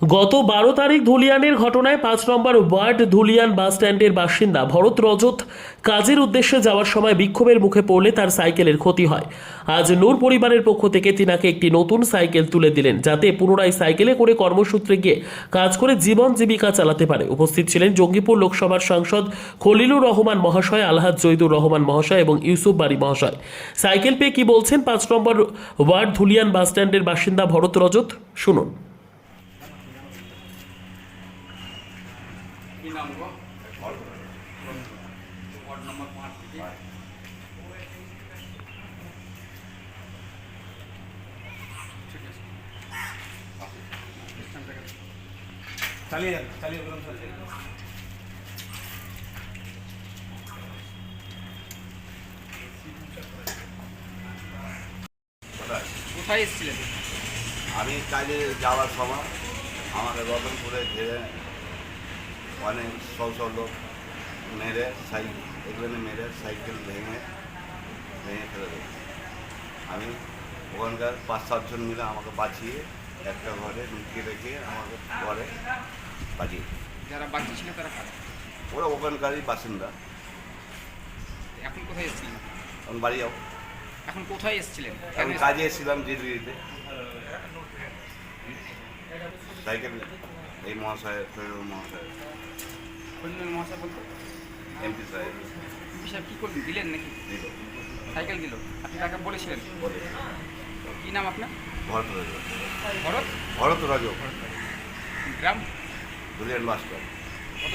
গত বারো তারিখ ধুলিয়ানের ঘটনায় পাঁচ নম্বর ওয়ার্ড ধুলিয়ান বাস স্ট্যান্ডের বাসিন্দা ভরত রজত কাজের উদ্দেশ্যে যাওয়ার সময় বিক্ষোভের মুখে পড়লে তার সাইকেলের ক্ষতি হয়। আজ নূর পরিবারের পক্ষ থেকে তিনাকে একটি নতুন সাইকেল তুলে দিলেন, যাতে পুনরায় সাইকেলে করে কর্মসূত্রে গিয়ে কাজ করে জীবন জীবিকা চালাতে পারে। উপস্থিত ছিলেন জঙ্গিপুর লোকসভার সাংসদ খলিলুর রহমান মহাশয়, আলহাজ জৈদুর রহমান মহাশয় এবং ইউসুফ বাড়ি মহাশয়। সাইকেল পেয়ে কি বলছেন পাঁচ নম্বর ওয়ার্ড ধুলিয়ান বাস স্ট্যান্ডের বাসিন্দা ভরত রজত? শুনুন। কি নাম গো? ওয়ার্ড নম্বর পাঁচ থেকে। চালিয়ে কোথায় এসেছিলেন? আমি কাজে যাওয়ার সময় আমাকে রতনপুরে ঘিরে অনেক সব সব লোক মেরে সাইকেল এগুলো মেরে সাইকেল ভেঙে ভেঙে ফেলে দেয় আমি ওখানকার পাঁচ সাতজন মিলে আমাকে বাঁচিয়ে একটা ঘরে লুকিয়ে রেখে আমাকে ঘরে বাঁচিয়ে যারা বাকি ছিল তারা কারা? ওরা ওখানকারই বাসিন্দা। এখন কোথায় এসেছিলেন? আমি বাড়ি যাব। এখন কোথায় এসেছিলেন? কেন আমি কাজে এসেছিলাম দিল্লিতে। সাইকেল এই মহাশয় ফেরুল মহাশয়। খলিলুর মহাশয় বলতো? এমপি সাহেব। এমপি সাহেব কী করলেন দিলেন নাকি? সাইকেল দিল। আপনি তাকে বলেছিলেন? বলে। কী নাম আপনার? ভরত রাজ। ভরত? ভরত রাজ। গ্রাম? ধুলিয়ান বাস স্টপ কত